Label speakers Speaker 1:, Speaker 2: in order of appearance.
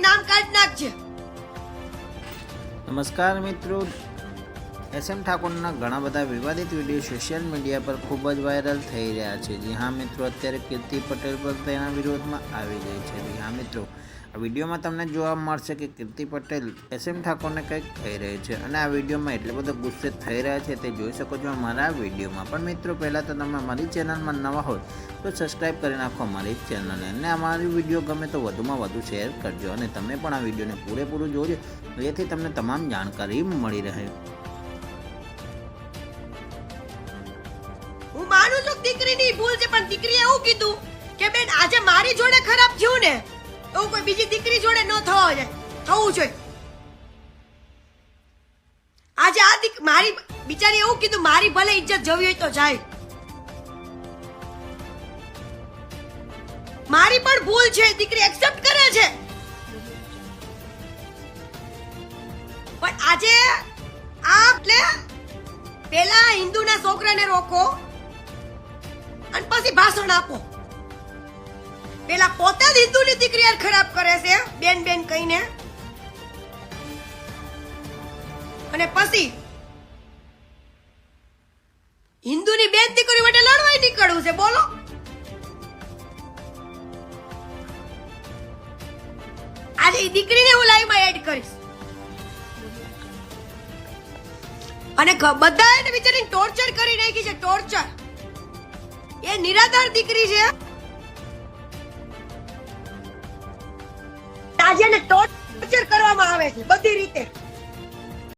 Speaker 1: નામ કાઢી નાખજે.
Speaker 2: નમસ્કાર મિત્રો. એસ એમ ઠાકોરના ઘણા બધા વિવાદિત વીડિયો સોશિયલ મીડિયા પર ખૂબ જ વાયરલ થઈ રહ્યા છે. જી હા મિત્રો, અત્યારે કીર્તિ પટેલ પર તેના વિરોધમાં આવી ગઈ છે. જી હા મિત્રો, આ વિડીયોમાં તમને જોવા મળશે કે કીર્તિ પટેલ, એસ એમ ઠાકોરને કંઈક કહી રહી છે અને આ વિડીયોમાં એટલે બધો ગુસ્સે થઈ રહ્યા છે તે જોઈ શકો છો અમારા વિડીયોમાં. પણ મિત્રો, પહેલાં તો તમે મારી ચેનલમાં નવા હોય તો સબસ્ક્રાઈબ કરી નાખો અમારી ચેનલને અને અમારી વીડિયો ગમે તો વધુમાં વધુ શેર કરજો અને તમે પણ આ વિડીયોને પૂરેપૂરું જોજો, જેથી તમને તમામ જાણકારી મળી રહે.
Speaker 1: હું માનું છું દીકરીની ભૂલ છે, પણ દીકરીએ એવું કીધું કે, બેન, આજે મારી જોડે ખરાબ થયું ને, એવું કોઈ બીજી દીકરી જોડે ન થવા જાય થવું જોઈએ. આજે આ દીક, મારી, બિચારી એવું કીધું, મારી ભલે ઇજ્જત જવી હોય તો જાય. મારી પણ ભૂલ છે, દીકરી એક્સેપ્ટ કરે છે. પણ આજે આ એટલે પેલા હિન્દુના છોકરાને રોકો પછી ભાષણ આપો. પેલા પોતે જ હિન્દુની દીકરી ખરાબ કરે છે બેન બેન કહીને. અને પછી હિન્દુની બેન દીકરી માટે લડવાય નીકળવું છે, બોલો. આજે એ દીકરીને હું લાઈવમાં એડ કરીશ. અને બધા એને બિચારીને ટોર્ચર કરી નાખી છે ટોર્ચર નિરાધાર દીકરી છે. આજે એને ટોર્ચર કરવામાં આવે છે. બધી